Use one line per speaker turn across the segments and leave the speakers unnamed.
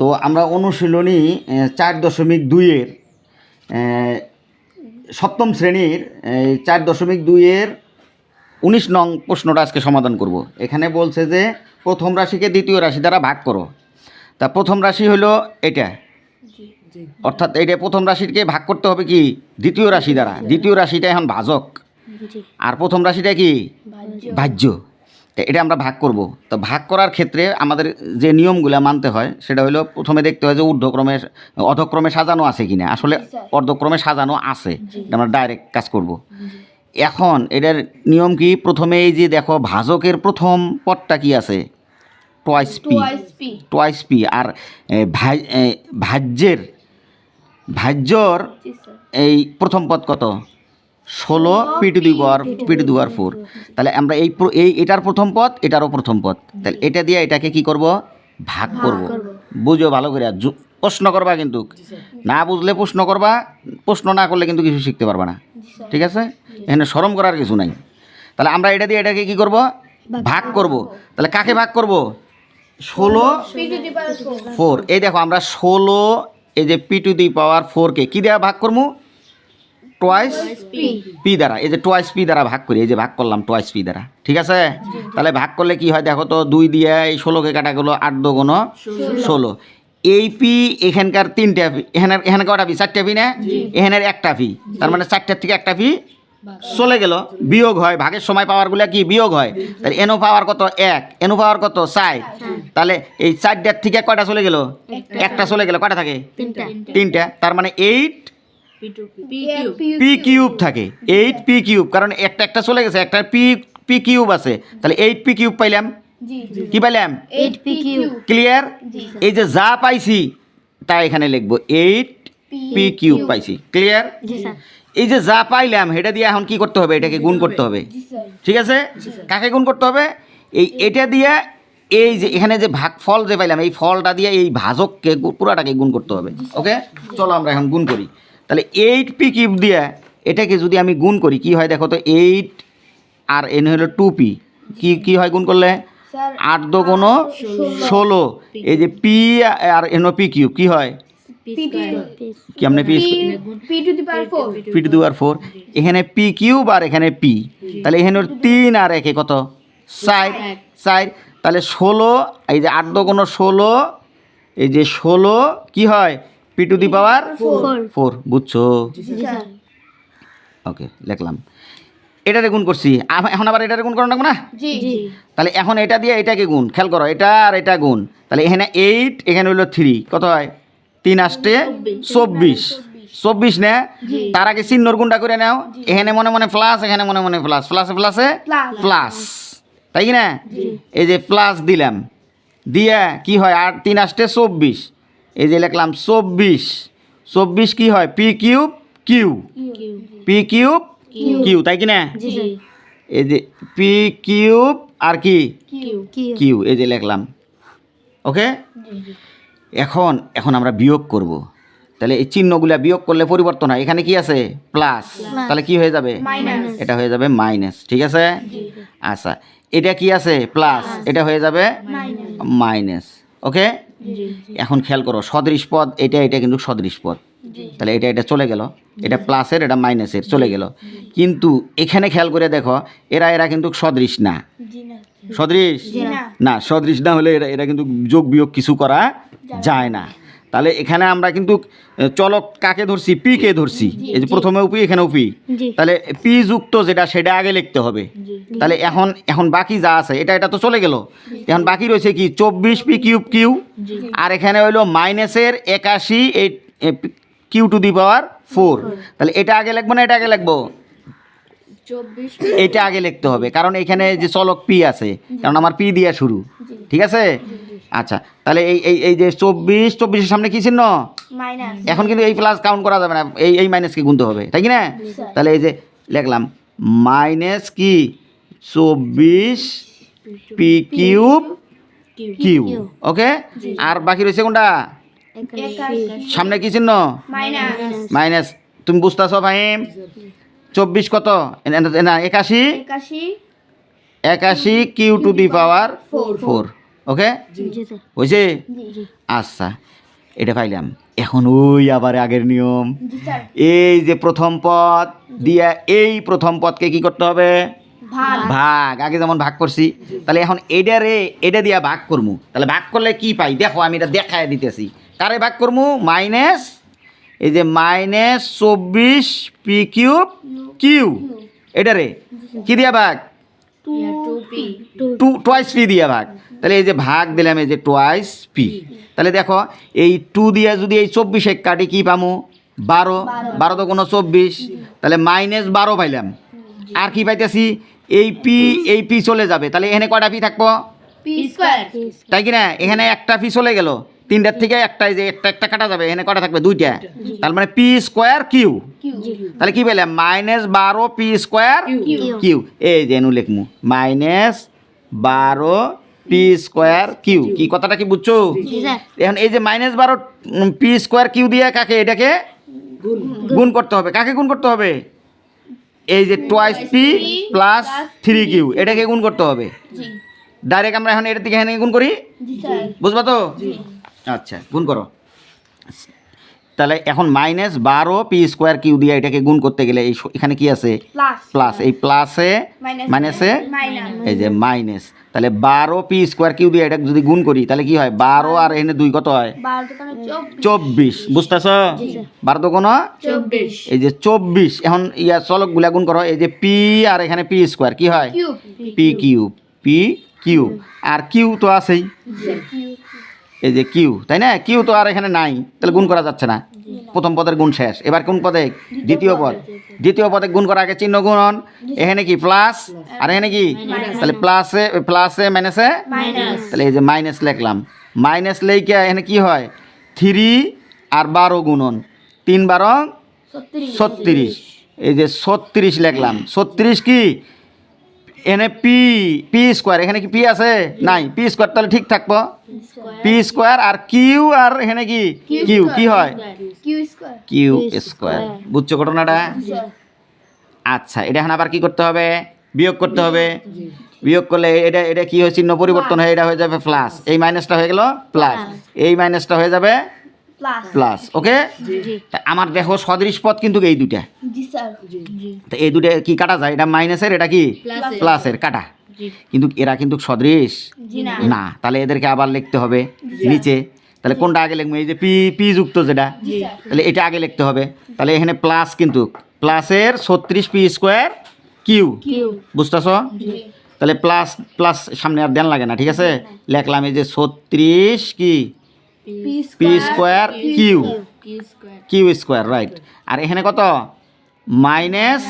তো আমরা অনুশীলনী চার দশমিক দুইয়ের সপ্তম শ্রেণির চার দশমিক দুইয়ের উনিশ নং প্রশ্নটা আজকে সমাধান করব। এখানে বলছে যে প্রথম রাশিকে দ্বিতীয় রাশি দ্বারা ভাগ করো। তা প্রথম রাশি হলো এটা। অর্থাৎ এটা প্রথম রাশিকে ভাগ করতে হবে কি? দ্বিতীয় রাশি দ্বারা। দ্বিতীয় রাশিটা এখন ভাজক আর প্রথম রাশিটা কি? ভাজ্য এটা আমরা ভাগ করব। তো ভাগ করার ক্ষেত্রে আমাদের যে নিয়মগুলো মানতে হয় সেটা হলো প্রথমে দেখতে হয় যে ঊর্ধ্বক্রমে অধক্রমে সাজানো আছে কিনা। আসলে অর্ধক্রমে সাজানো আছে। এটা আমরা ডাইরেক্ট কাজ করব। এখন এটার নিয়ম কি? প্রথমে এই যে দেখো ভাজকের প্রথম পদটা কি আছে? Twice P. টয়েস পি আর ভাজ্যের ভাজ্যর এই প্রথম পদ কত? ষোলো P to the power P to the power four. তাহলে আমরা এই এই এটার প্রথম পদ এটারও প্রথম পদ তাহলে এটা দিয়ে এটাকে কি করব? ভাগ করব। বুঝো ভালো করে আর প্রশ্ন করবা কিন্তু। না বুঝলে প্রশ্ন করবা প্রশ্ন না করলে কিন্তু কিছু শিখতে পারবা না। ঠিক আছে? এখানে সরম করার কিছু নাই। তাহলে আমরা এটা দিয়ে এটাকে কি করব? ভাগ করব। তাহলে কাকে ভাগ করব? ষোলো. ফোর। এই দেখো আমরা ষোলো এই যে পি টু দি পাওয়ার ফোরকে কী দেওয়া ভাগ করব? টোয়াইস পি দ্বারা এই যে টোয়াইস পি দ্বারা ভাগ করি এই যে ভাগ করলাম টোয়াইস পি দ্বারা ঠিক আছে? তাহলে ভাগ করলে কি হয় দেখো তো দুই দিয়ে এই ষোলোকে কাটা গেলো আট দো গুণ ষোলো। এই পি এখানকার তিনটা পি এখানে এখানে কটা পি চারটা পি না? এখানের একটা পি তার মানে চারটার থেকে একটা পি চলে গেল। বিয়োগ হয় ভাগের সময় পাওয়ারগুলো কি? বিয়োগ হয়। তাহলে এনো পাওয়ার কত? এক। এনো পাওয়ার কত? চার। তাহলে এই চারটার থেকে কয়টা চলে গেল? একটা। চলে গেল। কয়টা থাকে? তিনটা। তার মানে এইট পি কিউব থাকে এইট পি কিউব কারণ একটা একটা চলে গেছে একটা পি পি কিউব আছে। তাহলে এইট পি কিউব পাইলাম?
জি
কি পাইলাম?
Eight P Q.
ক্লিয়ার এই যে যা পাইছি তা এখানে লিখব এইট পি কিউব পাইছি। ক্লিয়ার এই যে যা পাইলাম এটা দিয়ে এখন কি করতে হবে? এটাকে গুণ করতে হবে। ঠিক আছে? কাকে গুণ করতে হবে? এই এটা দিয়ে এই যে এখানে যে ভাগ ফল যে পাইলাম এই ফলটা দিয়ে এই ভাজককে পুরাটাকে গুণ করতে হবে। ওকে? চলো আমরা এখন গুণ করি। তাহলে এইট পি কিউব দিয়ে এটাকে যদি আমি গুণ করি কি হয় দেখো তো এইট আর এন হলো টু পি কি কী হয় গুণ করলে? আট দো কোনো ষোলো। এই যে পি আর এন পি কিউব কি হয়?
P
কি আপনি পি পি টু আর ফোর এখানে পি কিউব আর এখানে পি তাহলে এখানে তিন আর একে কত? চার। চার। তাহলে ষোলো এই যে আট দো কোনো ষোলো এই যে ষোলো কি হয়? P to the power four বুঝছ? ওকে লিখলাম। এটারে গুণ করছি। এখন আবার এটারে গুণ করা লাগবে না? তাহলে এখন এটা দিয়ে এটাকে গুণ। খেয়াল করো এটা আর এটা গুণ। তাহলে এখানে এইট এখানে হলো থ্রি কত হয়? তিন আসতে চব্বিশ। চব্বিশ। নে। তার আগে চিহ্নর গুণটা করে নাও। এখানে মনে মনে প্লাস এখানে মনে মনে প্লাস প্লাসে প্লাসে প্লাস তাই কি না? এই যে প্লাস দিলাম। দিয়ে কি হয়? আর তিন আসতে চব্বিশ। এই যে লিখলাম চব্বিশ। চব্বিশ কি হয়? P cube Q. P cube Q. তাই কি না? এই যে পি কিউব আর কি? কিউ। এই যে লিখলাম। ওকে? এখন এখন আমরা বিয়োগ করব। তাহলে এই চিহ্নগুলা বিয়োগ করলে পরিবর্তন হয়। এখানে কি আছে? প্লাস। তাহলে কি হয়ে যাবে? এটা হয়ে যাবে মাইনাস। ঠিক আছে? আচ্ছা। এটা কি আছে? প্লাস। এটা হয়ে যাবে মাইনাস। ওকে? এখন খেয়াল করো সদৃশ পদ এটা এটা কিন্তু সদৃশ পদ। তাহলে এটা এটা চলে গেল। এটা প্লাসের এটা মাইনাসের চলে গেল। কিন্তু এখানে খেয়াল করে দেখো এরা এরা কিন্তু সদৃশ না। সদৃশ?
না।
না সদৃশ না হলে এরা এরা কিন্তু যোগ বিয়োগ কিছু করা যায় না। তাহলে এখানে আমরা কিন্তু চলক কাকে ধরছি? পি কে ধরছি। এই যে প্রথমে উপি এখানেও পি তাহলে পি যুক্ত যেটা সেটা আগে লিখতে হবে। তাহলে এখন এখন বাকি যা আছে এটা এটা তো চলে গেল। এখন বাকি রয়েছে কি? চব্বিশ পি কিউব কিউ। আর এখানে হইল মাইনাসের একাশি এই Q to the power four. তাহলে এটা আগে লিখব না এটা আগে লিখব? এটা আগে লিখতে হবে। কারণ এখানে যে চলক পি আছে কারণ আমার পি দিয়ে শুরু। ঠিক আছে? আচ্ছা তাহলে এই এই এই যে চব্বিশ চব্বিশের সামনে কি চিহ্ন?
মাইনাস
এখন কিন্তু এই প্লাস কাউন্ট করা যাবে না এই এই মাইনাসকে গুনতে হবে তাই কি না? তাহলে এই যে লিখলাম মাইনাস কি? চব্বিশ পি কিউব কিউ ওকে আর বাকি রয়েছে কোনটা? সামনে কি চিহ্ন?
মাইনাস
মাইনাস তুমি বুঝতেছ ভাইম চব্বিশ কত? না একাশি?
একাশি।
Q to the power four okay?
জি
আচ্ছা এটা পাইলাম। এখন ওই আবার আগের নিয়ম। এই যে প্রথম পদ দিয়া এই প্রথম পদকে কি করতে হবে?
ভাগ।
ভাগ। আগে যেমন ভাগ করছি তাহলে এখন এটা রে এটা দিয়া ভাগ করমু। তাহলে ভাগ করলে কি পাই? দেখো আমি এটা দেখায় দিতেছি। কারে ভাগ করমু? মাইনাস এই যে মাইনাস চব্বিশ পি কিউব কিউ। এটারে কি দিয়া ভাগ?
টু
টু টোয়াইস পি দিয়া ভাগ। তাহলে এই যে ভাগ দিলাম এই যে টোয়াইস পি। তাহলে দেখো এই টু দিয়ে যদি এই চব্বিশে কাটি কি পামু? বারো। বারো। তো কোনো চব্বিশ। তাহলে মাইনাস বারো পাইলাম। আর কি পাইতেছি? এই পি এই পি চলে যাবে। তাহলে এখানে কয়টা পি থাকব? তাই কি না? এখানে একটা পি চলে গেল। তিনটার থেকে একটা এই যে একটা একটা কাটা যাবে। এখানে কটা থাকবে? দুইটা। তার মানে পি স্কোয়ার কিউ
কিউ
তাহলে কি পেলাম মাইনাস বারো পি স্কোয়ার কিউ এই যে এনু লিখমু। মাইনাস বারো পি স্কোয়ার কিউ কি কথাটা কি বুঝছ? এখন এই যে মাইনাস বারো পি স্কোয়ার কিউ দিয়ে কাকে? এটাকে গুণ। করতে হবে। কাকে গুণ করতে হবে? এই যে twice P plus three Q এটাকে গুণ করতে হবে। ডাইরেক্ট আমরা এখন এটার দিকে এখানে গুণ করি?
জি
বুঝবা তো? আচ্ছা গুণ করো। তাহলে এখন মাইনাস বারো পি স্কোয়ার কিউ দিয়ে এটাকে গুণ করতে গেলে এই এখানে কি আছে?
প্লাস
এই প্লাসে মাইনাসে এই যে মাইনাস তাহলে বারো পি স্কোয়ার কিউ দিয়ে এটা যদি গুণ করি তাহলে কি হয়? বারো আর এখানে দুই কত হয়?
চব্বিশ।
বুঝতেছ? বারো তো কোনো এই যে চব্বিশ। এখন ইয়া চলকগুলা গুণ করো। এই যে পি আর এখানে পি স্কোয়ার কি হয়? পি কিউ পি কিউ আর কিউ তো আছেই। এই যে কিউ তাই না? কিউ তো আর এখানে নাই তাহলে গুণ করা যাচ্ছে না। প্রথম পদের গুণ শেষ। এবার কোন পদে? দ্বিতীয় পদ। দ্বিতীয় পদে গুণ করা আগে চিহ্ন গুণন। এখানে কি? প্লাস আর এখানে কি? তাহলে প্লাসে প্লাসে মাইনাসে তাহলে এই যে মাইনাস লিখলাম। মাইনাস লেখে এখানে কি হয়? থ্রি আর বারো গুণন। তিন বারো
ছত্রিশ।
এই যে ছত্রিশ লিখলাম। ছত্রিশ কি? এনে পি পি স্কোয়ার এখানে কি পি আছে? নাই পি স্কোয়ার তাহলে ঠিক থাকব। পি স্কোয়ার আর কিউ আর এখানে কি? কিউ কি হয়? কিউ স্কোয়ার বুঝছ ঘটনাটা? আচ্ছা এটা এখন আবার কি করতে হবে? বিয়োগ করতে হবে। বিয়োগ করলে এটা এটা কি হয়? চিহ্ন পরিবর্তন হয়ে এটা হয়ে যাবে প্লাস এই মাইনাসটা হয়ে গেল প্লাস এই মাইনাসটা হয়ে যাবে
প্লাস
প্লাস ওকে তা আমার দেখো সদৃশ পদ কিন্তু এই দুটা
জি
তো এই দুটো কি কাটা যায়? এটা মাইনাসের এটা কি? প্লাসের কাটা। কিন্তু এরা কিন্তু সদৃশ।
না।
না তাহলে এদেরকে আবার লিখতে হবে নিচে। তাহলে কোনটা আগে লিখব? এই যে পি পি যুক্ত যেটা। তাহলে এটা আগে লিখতে হবে। তাহলে এখানে প্লাস কিন্তু। প্লাসের ছত্রিশ পি স্কোয়ার কিউ।
কিউ।
বুঝতেছ? তাহলে প্লাস প্লাস সামনে আর দেন লাগে না ঠিক আছে? লিখলাম এই যে ছত্রিশ কি?
P
square Q
Q square
right আর এখানে কত? মাইনাস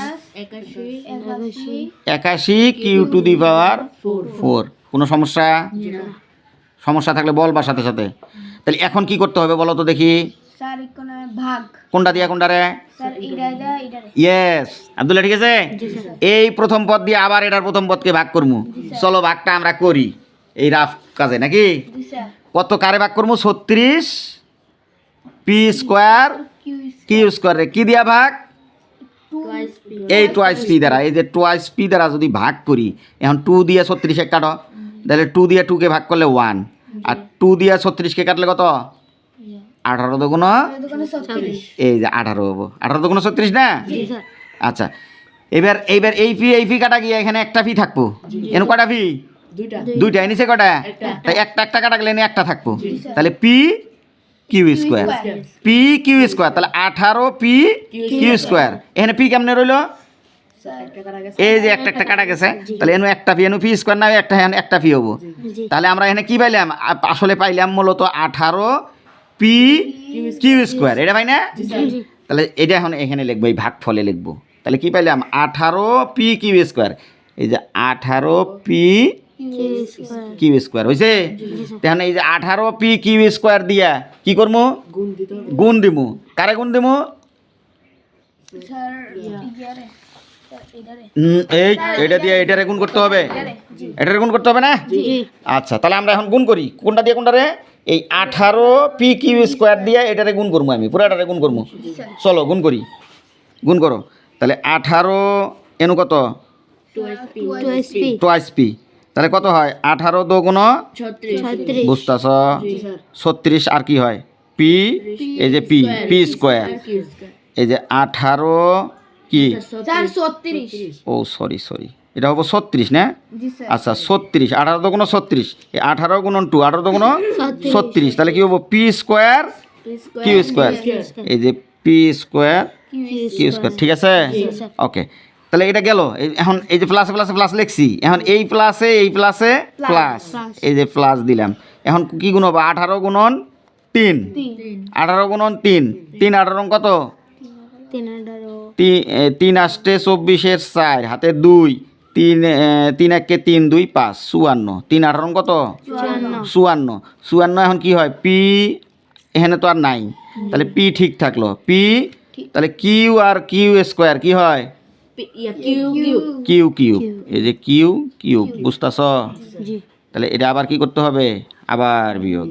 একাশি
Q to the power four কোনো সমস্যা? সমস্যা থাকলে বল বা সাথে সাথে। তাহলে এখন কি করতে হবে বলো তো দেখি।
স্যার এখানে ভাগ।
কোনটা দিয়া কোনটা রে?
স্যার এটা এটা এটা
ইয়েস আব্দুল্লাহ ঠিক আছে? এই প্রথম পদ দিয়ে আবার এটার প্রথম পদকে ভাগ করমু। চলো ভাগটা আমরা করি। এই রাফ কাজে নাকি?
স্যার।
কত কারে ভাগ করব? ছত্রিশ পি স্কোয়ার
কিউ
স্কোয়ারে কি দিয়া ভাগ? এই টোয়াইস পি দ্বারা। এই যে টোয়াইস পি দ্বারা যদি ভাগ করি এখন টু দিয়ে ছত্রিশে কাট তাহলে টু দিয়ে টুকে ভাগ করলে ওয়ান আর টু দিয়ে ছত্রিশকে কাটলে কত? আঠারো দুগুণ এই যে আঠারো হব। আঠারো দুগুণ ছত্রিশ না? আচ্ছা এবার এইবার এই ফি এই ফি কাটা গিয়ে এখানে একটা ফি থাকব। এন কটা ফি দুইটা। নিচে কটা? তাই একটা একটা কাটা গেলে এনে একটা থাকব। তাহলে P Q square. P Q square. তাহলে আঠারো পি কিউ স্কোয়ার। এখানে পি কেমনে রইল? এই যে একটা একটা কাটা গেছে। তাহলে এনু একটা পি এনু পি স্কোয়ার না একটা এখানে একটা ফি হব। তাহলে আমরা এখানে কি পাইলাম? আসলে পাইলাম মূলত আঠারো পি কিউ স্কোয়ার। এটা পাই না? তাহলে এটা এখন এখানে লিখব এই ভাগ ফলে লিখব। তাহলে কি পাইলাম? আঠারো পি কিউ স্কোয়ার। এই যে আঠারো পি
কিউ স্কয়ার
স্কোয়ার হয়েছে তাহলে এই যে আঠারো পি কিউ স্কোয়ার দিয়া কি করব গুণ দিমু। কারে গুণ দিমু?
এটারে
এই এটা দিয়ে এটারে গুণ করতে হবে? এটারে গুণ করতে হবে না? আচ্ছা তাহলে আমরা এখন গুণ করি। কোনটা দিয়ে কোনটা রে এই আঠারো পি কিউ স্কোয়ার দিয়ে এটারে গুণ করব আমি। পুরোটারে গুণ করব চলো গুণ করি। গুণ করো। তাহলে আঠারো এনু কত?
টুয়াইস পি
টোয়াইস পি তাহলে কত হয়? আঠারো দোগুণ
ছত্রিশ।
বুঝতেছ? ছত্রিশ আর কি হয়? পি এই যে পি পি স্কোয়ার। এই যে আঠারো কি? Oh sorry sorry. এটা হব ছত্রিশ না? আচ্ছা ছত্রিশ। আঠারো দোগুণ ছত্রিশ। এই আঠারো গুণন টু আঠারো দোগুণ ছত্রিশ। তাহলে কি হব? P square Q square. এই যে পি স্কোয়ার কিউ স্কোয়ার। ঠিক আছে? ওকে। তাহলে এটা গেল। এখন এই যে প্লাসে প্লাসে প্লাস লিখছি। এখন এই প্লাসে এই প্লাসে প্লাস এই যে প্লাস দিলাম। এখন কি গুণ হবে? আঠারো গুণন তিন। আঠারো গুণন তিন। তিন আঠারো কত?
তিন
আষ্টে চব্বিশের চার হাতে দুই। তিন তিন একে তিন দুই পাঁচ। চুয়ান্ন। তিন আঠারো কত?
চুয়ান্ন।
চুয়ান্ন। এখন কি হয়? পি এখানে তো আর নাই। তাহলে পি ঠিক থাকল। পি তাহলে কিউ আর কিউ স্কোয়ার কি হয়? Q Q. এই যে কিউ কিউ বুঝতেছ? তাহলে এটা আবার কি করতে হবে? আবার বিয়োগ।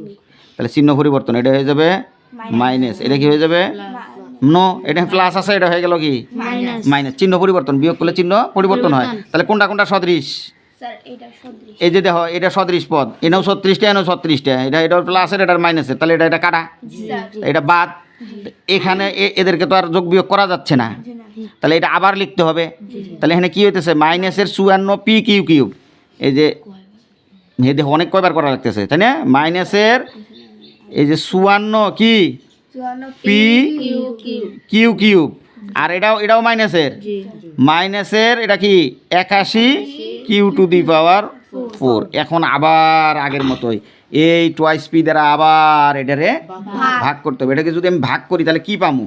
তাহলে চিহ্ন পরিবর্তন এটা হয়ে যাবে মাইনাস এটা কি হয়ে যাবে? নো। এটা প্লাস আছে এটা হয়ে গেল কি?
মাইনাস
মাইনাস চিহ্ন পরিবর্তন বিয়োগ করলে চিহ্ন পরিবর্তন হয়। তাহলে কোনটা কোনটা? সদৃশ
স্যার এটা ছত্রিশ।
এই যে দেখো এটা সদৃশ পদ। এনেও ছত্রিশটা এনেও ছত্রিশটা। এটা এটা প্লাসের এটার মাইনাসের তাহলে এটা এটা কাটা? এটা বাদ। এখানে এ- এদেরকে তো আর যোগ বিয়োগ করা যাচ্ছে না। তাহলে এটা আবার লিখতে হবে। তাহলে এখানে কি হইতেছে? মাইনাসের চুয়ান্ন পি কিউ কিউব এই যে এই দেখো অনেক কয়বার করা লাগতেছে তাই না? মাইনাসের এই যে চুয়ান্ন কি? পি কিউ কিউব আর এটাও এটাও মাইনাসের? মাইনাসের এটা কি? একাশি Q to the power four. এখন আবার আগের মতোই। এই টোয়াইস পি দ্বারা আবার এটারে ভাগ করতে হবে। এটাকে যদি আমি ভাগ করি তাহলে কি পামু?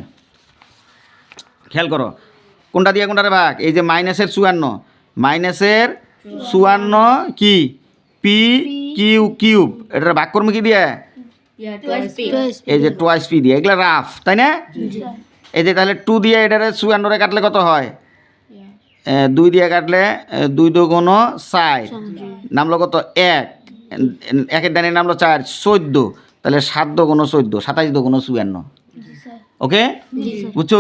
খেয়াল করো। কোনটা দিয়ে কোনটারে ভাগ? এই যে মাইনাসের চুয়ান্ন। মাইনাসের চুয়ান্ন কি? পি কিউ কিউব এটার ভাগ করব কি দিয়ে? এই যে টোয়াইস পি দিয়ে। এগুলো রাফ তাই না? এই যে তাহলে টু দিয়ে এটারে চুয়ান্নরে কাটলে কত হয়? দুই দিয়ে কাটলে দুই দুগুণ চার নামলো কত? এক। একের ডানের নামলো চার চোদ্দ। তাহলে সাত দুগুণ চোদ্দ সাতাইশ দুগুণ চুয়ান্ন। ওকে? বুঝছ?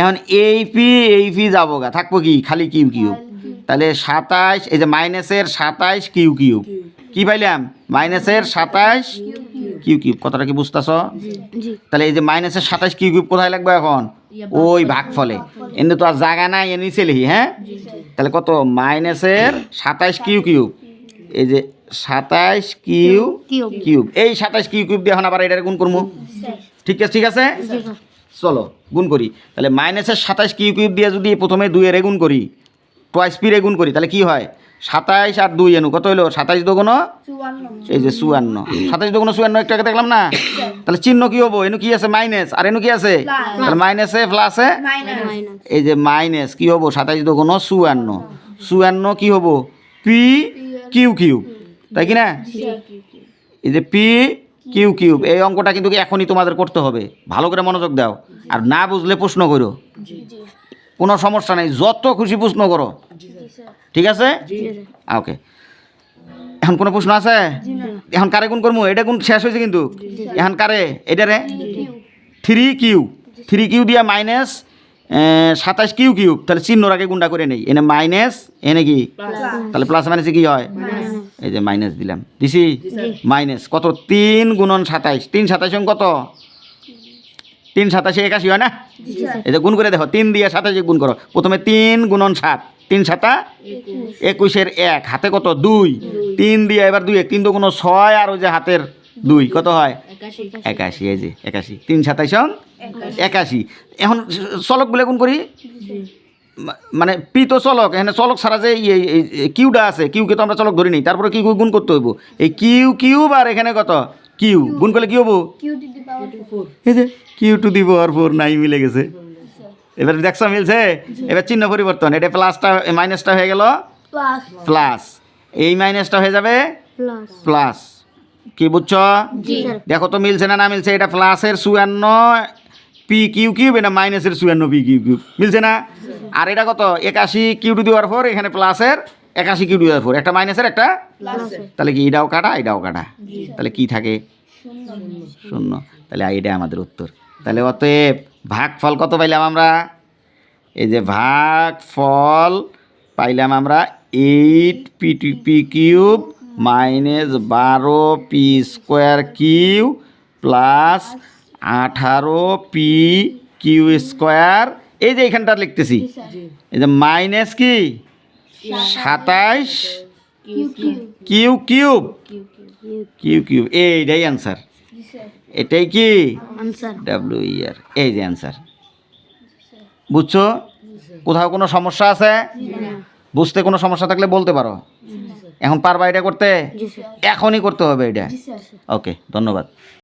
এখন এই পি এই পি যাব গা। থাকব কি? খালি কিউ কিউ। তাহলে সাতাইশ এই যে মাইনাসের সাতাইশ কিউ কিউ। কি পাইলাম? মাইনাসের সাতাইশ কিউ কিউব কথাটা কি বুঝতেছ?
জি।
তাহলে এই যে মাইনাসের সাতাইশ কিউ কিউব কোথায় লাগবে এখন? ওই ভাগ ফলে এমনি তো আর জায়গা নাই এ নিচে লিখি হ্যাঁ? তাহলে কত? মাইনাসের সাতাইশ কিউ কিউব এই যে সাতাইশ কিউ
কিউব
কিউব এই সাতাইশ কিউ কিউব দিয়ে এখন আবার এটার গুণ করব? ঠিক আছে ঠিক আছে? চলো গুণ করি। তাহলে মাইনাসের সাতাইশ কিউ কিউব দিয়ে যদি প্রথমে দুইয়ের গুণ করি টোয়াইস পিরে গুণ করি তাহলে কি হয়? সাতাইশ আর দুই এনু কত হলো সাতাইশ
চুয়ান্ন।
এই যে চুয়ান্ন। সাতাইশ দুগুণ চুয়ান্ন একটু আগে দেখলাম না? তাহলে চিহ্ন কি হব? এনু কি আছে? মাইনাস আর এনু কি আছে? তাহলে মাইনাসে প্লাসে এই যে মাইনাস কি হব? সাতাইশ দুগুণ চুয়ান্ন। চুয়ান্ন কি হব? পি কিউ কিউ তাই কি না? এই যে পি কিউ কিউব এই অঙ্কটা কিন্তু এখনই তোমাদের করতে হবে। ভালো করে মনোযোগ দাও। আর না বুঝলে প্রশ্ন করো। কোনো সমস্যা নেই যত খুশি প্রশ্ন করো। ঠিক আছে? ওকে। এখন কোনো প্রশ্ন আছে? এখন কারে গুণ করব? এটা গুণ শেষ হয়েছে কিন্তু। এখন কারে? এটারে থ্রি কিউ। Three Q. দিয়া মাইনাস সাতাশ কিউ কিউব তাহলে চিহ্নর আগে গুণটা করে নেই। এনে মাইনাস এনে কি? তাহলে প্লাস মাইনাসে কি হয়? এই যে মাইনাস দিলাম। দিছি? মাইনাস কত? তিন গুণন সাতাইশ। তিন সাতাইশ কত? তিন সাতাশে একাশি হয় না? এই যে গুণ করে দেখো তিন দিয়ে সাতাশে গুণ করো। প্রথমে তিন গুণন সাত। তিন সাতা? একুশের এক। হাতে কত? দুই। তিন দিয়ে এবার দুই এক। তিন দুগুণ ছয় আর ওই যে হাতের দুই। কত হয়? একাশি। এই যে একাশি। তিন সাতাইশ একাশি। এখন চলক বলে গুণ করি? মানে পি তো চলক এখানে চলক ছাড়া যে কিউটা আছে কিউকে তো আমরা চলক ধরি নিই তারপরে কি গুণ করতে হইব এই কিউ কিউ বার এখানে কত? কিউ। গুণ করলে কি হব?
Q to the power four
এই যে কিউ টু দিব আর ফোর নাই মিলে গেছে। এবার দেখছ মিলছে? এবার চিহ্ন পরিবর্তন এটা প্লাসটা মাইনাসটা হয়ে গেল।
প্লাস
প্লাস এই মাইনাসটা হয়ে যাবে?
প্লাস
প্লাস কি বুঝছ?
জি।
দেখো তো মিলছে না না মিলছে এটা প্লাসের চুয়ান্ন পি কিউ কিউব এটা মাইনাসের চুয়ান্ন পি কিউ কিউব মিলছে না? আর এটা কত? একাশি কিউ টু দেওয়ার পর এখানে প্লাসের একাশি কিউ টু দেওয়ার পর একটা মাইনাসের একটা তাহলে কি এটাও কাটা? এটাও কাটা। তাহলে কি থাকে? শূন্য। তাহলে এটা আমাদের উত্তর। তাহলে অতএব ভাগ ফল কত পাইলাম আমরা? এই যে ভাগ ফল পাইলাম আমরা eight P two P cube minus বারো পি স্কোয়ার কিউ প্লাস আঠারো পি কিউ স্কোয়ার এই যে এখানটা লিখতেছি। এই যে মাইনাস কি? সাতাইশ
Q Q
Q cube
Q
Q cube এইটাই অ্যান্সার এটাই কি?
আনসার
ডাব্লিউ ইয়ার এই যে অ্যান্সার বুঝছ? কোথাও কোনো সমস্যা আছে? বুঝতে কোনো সমস্যা থাকলে বলতে পারো। এখন পারবা এটা করতে? এখনই করতে হবে এটা। ওকে ধন্যবাদ।